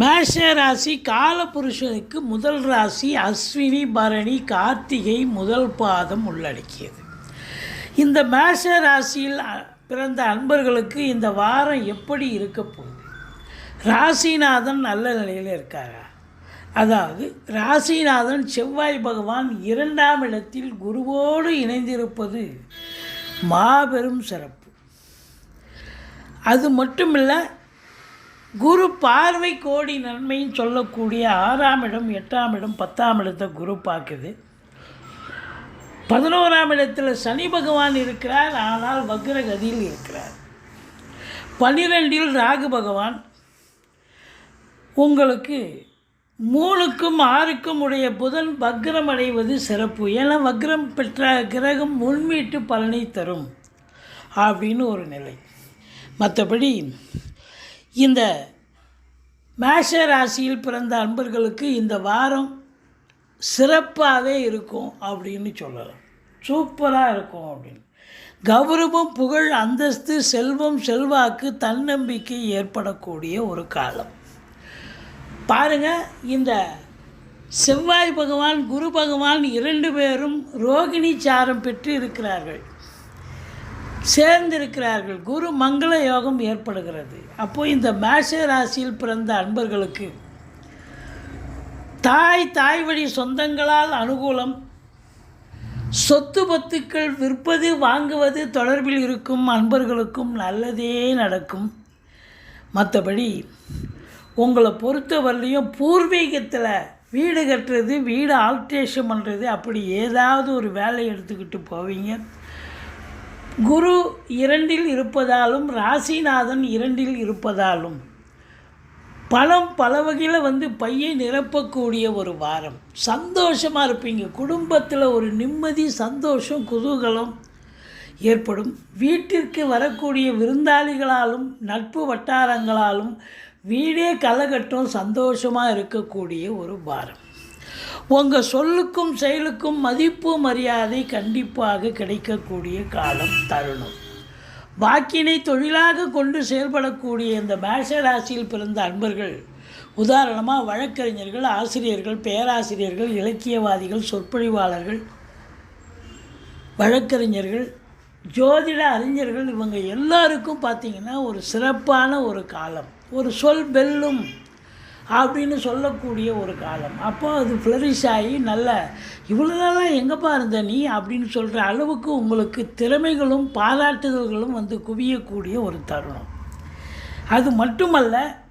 மேஷ ராசி காலபுருஷனுக்கு முதல் ராசி அஸ்வினி பரணி கார்த்திகை முதல் பாதம் உள்ளடக்கியது. இந்த மேஷ ராசியில் பிறந்த அன்பர்களுக்கு இந்த வாரம் எப்படி இருக்க போகுது? ராசிநாதன் நல்ல நிலையில் இருக்காரா? அதாவது ராசிநாதன் செவ்வாய் பகவான் இரண்டாம் இடத்தில் குருவோடு இணைந்திருப்பது மாபெரும் சிறப்பு. அது மட்டுமில்லை குரு பார்வை கோடி நன்மைன்னு சொல்லக்கூடிய ஆறாம் இடம் எட்டாம் இடம் பத்தாம் இடத்தை குரு பார்க்குது. பதினோராம் இடத்தில் சனி பகவான் இருக்கிறார் ஆனால் வக்ரகதியில் இருக்கிறார். பன்னிரெண்டில் ராகு பகவான். உங்களுக்கு மூணுக்கும் ஆறுக்கும் உடைய புதன் வக்ரம் அடைவது சிறப்பு. ஏன்னா வக்ரம் பெற்ற கிரகம் முன்மீட்டு பலனை தரும். அப்படின்னு ஒரு நிலை. மற்றபடி இந்த மேஷ ராசியில் பிறந்த அன்பர்களுக்கு இந்த வாரம் சிறப்பாகவே இருக்கும் அப்படின்னு சொல்லலாம். சூப்பராக இருக்கும் அப்படின்னு. கௌரவம் புகழ் அந்தஸ்து செல்வம் செல்வாக்கு தன்னம்பிக்கை ஏற்படக்கூடிய ஒரு காலம். பாருங்க இந்த செவ்வாய் பகவான் குரு பகவான் இரண்டு பேரும் ரோகிணி சாரம் பெற்று இருக்கிறார்கள். சேர்ந்திருக்கிறார்கள். குரு மங்கள யோகம் ஏற்படுகிறது. அப்போ இந்த மேஷ ராசியில் பிறந்த அன்பர்களுக்கு தாய் தாய் வழி சொந்தங்களால் அனுகூலம் சொத்து பத்துக்கள் விற்பது வாங்குவது தொடர்பில் இருக்கும் அன்பர்களுக்கும் நல்லதே நடக்கும். மற்றபடி உங்களை பொறுத்தவரையிலையும் பூர்வீகத்தில் வீடு கட்டுறது வீடு ஆல்ட்ரேஷன் பண்ணுறது அப்படி ஏதாவது ஒரு வேலை எடுத்துக்கிட்டு போவீங்க. குரு இரண்டில் இருப்பதாலும் ராசிநாதன் இரண்டில் இருப்பதாலும் பணம் பல வகையில் வந்து பையை நிரப்பக்கூடிய ஒரு வாரம். சந்தோஷமாக இருப்பீங்க. குடும்பத்தில் ஒரு நிம்மதி சந்தோஷம் குதூகலம் ஏற்படும். வீட்டிற்கு வரக்கூடிய விருந்தாளிகளாலும் நட்பு வட்டாரங்களாலும் வீடே கலகட்டும் சந்தோஷமாக இருக்கக்கூடிய ஒரு வாரம். உங்கள் சொல்லுக்கும் செயலுக்கும் மதிப்பு மரியாதை கண்டிப்பாக கிடைக்கக்கூடிய காலம் தருணம். வாக்கினை தொழிலாக கொண்டு செயல்படக்கூடிய இந்த மேஷ ராசியில் பிறந்த அன்பர்கள் உதாரணமாக வழக்கறிஞர்கள் ஆசிரியர்கள் பேராசிரியர்கள் இலக்கியவாதிகள் சொற்பொழிவாளர்கள் வழக்கறிஞர்கள் ஜோதிட அறிஞர்கள் இவங்க எல்லாருக்கும் பார்த்திங்கன்னா ஒரு சிறப்பான ஒரு காலம். ஒரு சொல் வெல்லும் அப்படின்னு சொல்லக்கூடிய ஒரு காலம். அப்போ அது ஃப்ளரிஷ் ஆகி நல்ல இவ்வளோ நாளாக எங்கேப்பா இருந்த நீ? அப்படின்னு சொல்கிற அளவுக்கு உங்களுக்கு திறமைகளும் பாராட்டுதல்களும் வந்து குவியக்கூடிய ஒரு தருணம். அது மட்டுமல்ல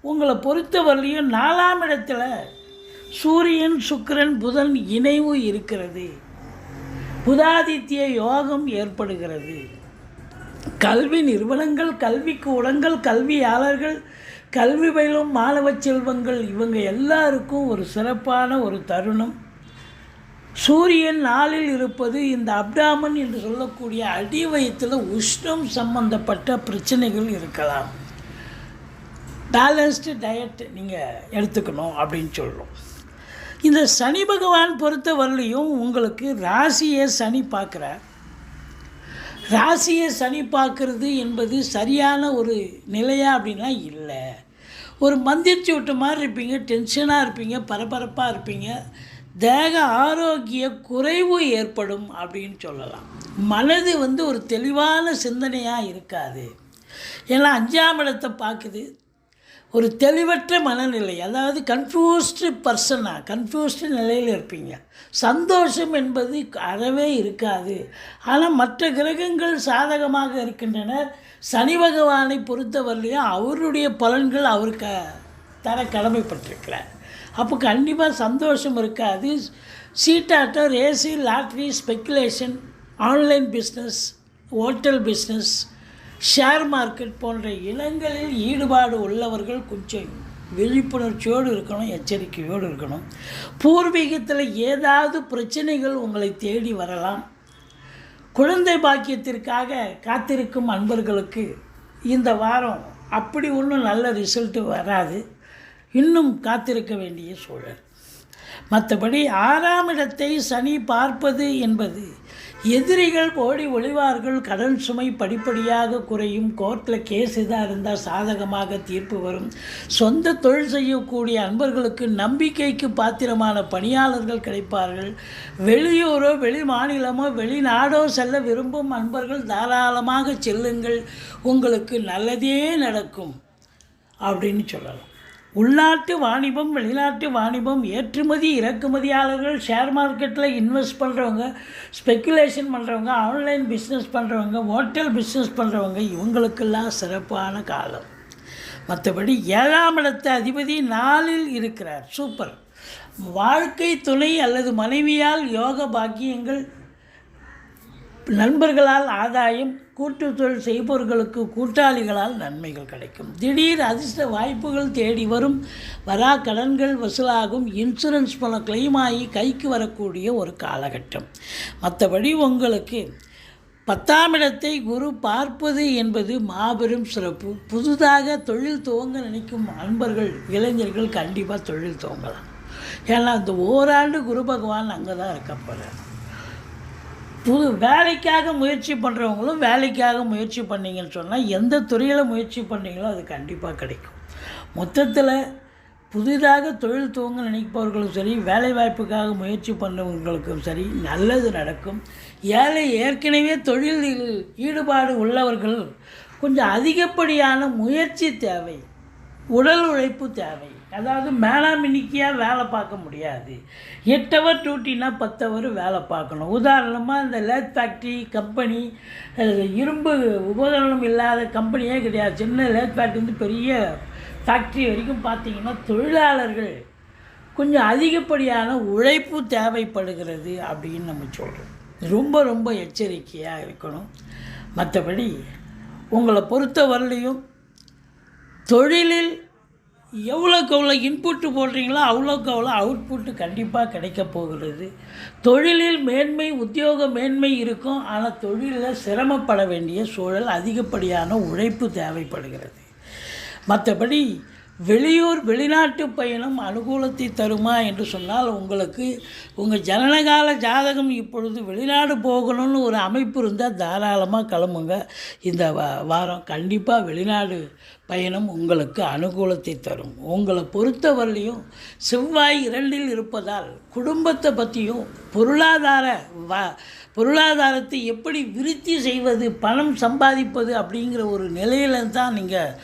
உங்களை பொறுத்தவரையிலையும் நாலாம் இடத்துல சூரியன் சுக்கிரன் புதன் இணைவு இருக்கிறது. புதாதித்ய யோகம் ஏற்படுகிறது. கல்வி நிறுவனங்கள் கல்வி கூடங்கள் கல்வியாளர்கள் கல்வி பயிலும் மாணவ செல்வங்கள் இவங்க எல்லாருக்கும் ஒரு சிறப்பான ஒரு தருணம். சூரியன் நாளில் இருப்பது இந்த அப்டாமன் என்று சொல்லக்கூடிய அடி வயத்தில் உஷ்ணம் சம்பந்தப்பட்ட பிரச்சனைகள் இருக்கலாம். பேலன்ஸ்டு டயட் நீங்கள் எடுத்துக்கணும் அப்படின்னு சொல்கிறோம் இந்த சனி பகவான் பொறுத்த வரலையும் உங்களுக்கு ராசியை சனி பார்க்குறார். ராசியை சனி பார்க்குறது என்பது சரியான ஒரு நிலையா அப்படின்னா இல்லை. ஒரு மந்திரிச்சு விட்ட மாதிரி இருப்பீங்க டென்ஷனாக இருப்பீங்க பரபரப்பாக இருப்பீங்க. தேக ஆரோக்கிய குறைவு ஏற்படும் அப்படின்னு சொல்லலாம். மனது வந்து ஒரு தெளிவான சிந்தனையாக இருக்காது. ஏன்னா அஞ்சாம் இடத்தை பார்க்குது ஒரு தெளிவற்ற மனநிலை அதாவது கன்ஃபியூஸ்டு பர்சனாக கன்ஃபியூஸ்டு நிலையில் இருப்பீங்க. சந்தோஷம் என்பது அறவே இருக்காது. ஆனால் மற்ற கிரகங்கள் சாதகமாக இருக்கின்றன. சனி பகவானை பொறுத்தவரையிலையும் அவருடைய பலன்கள் அவருக்கு தர கடமைப்பட்டிருக்கிறார். அப்போ கண்டிப்பாக சந்தோஷம் இருக்காது. சீட்டாட்டம் AC lottery speculation online business hotel business share market போன்ற இனங்களில் ஈடுபாடு உள்ளவர்கள் கொஞ்சம் விழிப்புணர்ச்சியோடு இருக்கணும் எச்சரிக்கையோடு இருக்கணும். பூர்வீகத்தில் ஏதாவது பிரச்சனைகள் உங்களை தேடி வரலாம். குழந்தை பாக்கியத்திற்காக காத்திருக்கும் அன்பர்களுக்கு இந்த வாரம் அப்படி ஒன்றும் நல்ல ரிசல்ட்டு வராது. இன்னும் காத்திருக்க வேண்டிய சூழல். மற்றபடி ஆறாம் இடத்தை சனி பார்ப்பது என்பது எதிரிகள் ஓடி ஒளிவார்கள் கடன் சுமை படிப்படியாக குறையும். கோர்ட்டில் கேஸ் இதாக இருந்தால் சாதகமாக தீர்ப்பு வரும். சொந்த தொழில் செய்யக்கூடிய அன்பர்களுக்கு நம்பிக்கைக்கு பாத்திரமான பணியாளர்கள் கிடைப்பார்கள். வெளியூரோ வெளி மாநிலமோ வெளிநாடோ செல்ல விரும்பும் அன்பர்கள் தாராளமாக செல்லுங்கள். உங்களுக்கு நல்லதே நடக்கும். அப்படின்னு சொல்லலாம். உள்நாட்டு வாணிபம் வெளிநாட்டு வாணிபம் ஏற்றுமதி இறக்குமதியாளர்கள் ஷேர் மார்க்கெட்டில் இன்வெஸ்ட் பண்ணுறவங்க ஸ்பெக்குலேஷன் பண்ணுறவங்க ஆன்லைன் பிஸ்னஸ் பண்ணுறவங்க ஹோட்டல் பிஸ்னஸ் பண்ணுறவங்க இவங்களுக்கெல்லாம் சிறப்பான காலம். மற்றபடி ஏழாம் இடத்த அதிபதி நாளில் இருக்கிறார். சூப்பர் வாழ்க்கை துணை அல்லது மனைவியால் யோக பாக்கியங்கள் நண்பர்களால் ஆதாயம் கூட்டுத்தொழில் செய்பவர்களுக்கு கூட்டாளிகளால் நன்மைகள் கிடைக்கும். திடீர் அதிர்ஷ்ட வாய்ப்புகள் தேடி வரும். வரா கடன்கள் வசூலாகும். இன்சூரன்ஸ் பணம் கிளைம் ஆகி கைக்கு வரக்கூடிய ஒரு காலகட்டம். மற்றபடி உங்களுக்கு பத்தாம் இடத்தை குரு பார்ப்பது என்பது மாபெரும் சிறப்பு. புதுதாக தொழில் துவங்க நினைக்கும் அன்பர்கள் இளைஞர்கள் கண்டிப்பாக தொழில் துவங்கலாம். ஏன்னா இந்த ஓராண்டு குரு பகவான் அங்கே தான் இருக்க போகிறார் புது வேலைக்காக முயற்சி பண்ணுறவங்களும் வேலைக்காக முயற்சி பண்ணீங்கன்னு சொன்னால் எந்த துறையில் முயற்சி பண்ணீங்களோ அது கண்டிப்பாக கிடைக்கும். மொத்தத்தில் புதிதாக தொழில் துவங்க நினைப்பவர்களும் சரி வேலைவாய்ப்புக்காக முயற்சி பண்ணவங்களுக்கும் சரி நல்லது நடக்கும். ஏழை ஏற்கனவே தொழிலில் ஈடுபாடு உள்ளவர்கள் கொஞ்சம் அதிகப்படியான முயற்சி தேவை உடல் உழைப்பு தேவை. அதாவது மேலாமினிக்கியாக வேலை பார்க்க முடியாது. எட்டு ஹவர் டியூட்டினா பத்து ஹவர் வேலை பார்க்கணும். உதாரணமாக இந்த லேத் ஃபேக்ட்ரி கம்பெனி இரும்பு உபகரணம் இல்லாத கம்பெனியே கிடையாது. சின்ன லேத் ஃபேக்ட்ரி வந்து பெரிய ஃபேக்ட்ரி வரைக்கும் பார்த்தீங்கன்னா தொழிலாளர்கள் கொஞ்சம் அதிகப்படியான உழைப்பு தேவைப்படுகிறது அப்படின்னு நம்ம சொல்கிறோம் ரொம்ப ரொம்ப எச்சரிக்கையாக இருக்கணும். மற்றபடி உங்களை பொறுத்த வரலையும் தொழிலில் எவ்வளோக்கு எவ்வளோ இன்புட்டு போடுறீங்களோ அவ்வளோக்கு அவ்வளோ அவுட்புட்டு கண்டிப்பாக கிடைக்க போகிறது. தொழிலில் மேன்மை உத்தியோக மேன்மை இருக்கும். ஆனால் தொழிலில் சிரமப்பட வேண்டிய சூழல் அதிகப்படியான உழைப்பு தேவைப்படுகிறது. மற்றபடி வெளியூர் வெளிநாட்டு பயணம் அனுகூலத்தை தருமா என்று சொன்னால் உங்களுக்கு உங்கள் ஜனனகால ஜாதகம் இப்பொழுது வெளிநாடு போகணும்னு ஒரு அமைப்பு இருந்தால் தாராளமாக கிளம்புங்க. இந்த வாரம் கண்டிப்பாக வெளிநாடு பயணம் உங்களுக்கு அனுகூலத்தை தரும். உங்களை பொறுத்தவரையிலையும் செவ்வாய் இரண்டில் இருப்பதால் குடும்பத்தை பற்றியும் பொருளாதார வ பொருளாதாரத்தை எப்படி விருத்தி செய்வது பணம் சம்பாதிப்பது அப்படிங்கிற ஒரு நிலையில தான் நீங்கள்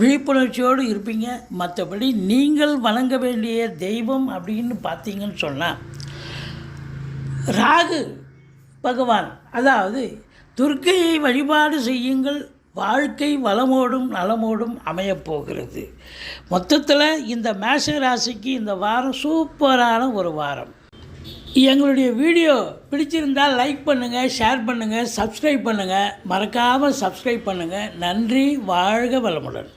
விழிப்புணர்ச்சியோடு இருப்பீங்க. மற்றபடி நீங்கள் வணங்க வேண்டிய தெய்வம் அப்படின்னு பார்த்தீங்கன்னு சொன்னால் ராகு பகவான் அதாவது துர்க்கையை வழிபாடு செய்யுங்கள். வாழ்க்கை வளமோடும் நலமோடும் அமையப் போகிறது. மொத்தத்தில் இந்த மேஷ ராசிக்கு இந்த வாரம் சூப்பரான ஒரு வாரம். எங்களுடைய வீடியோ பிடிச்சிருந்தால் லைக் பண்ணுங்கள் ஷேர் பண்ணுங்கள் சப்ஸ்கிரைப் பண்ணுங்கள் மறக்காமல் சப்ஸ்கிரைப் பண்ணுங்கள் நன்றி வாழ்க வளமுடன்.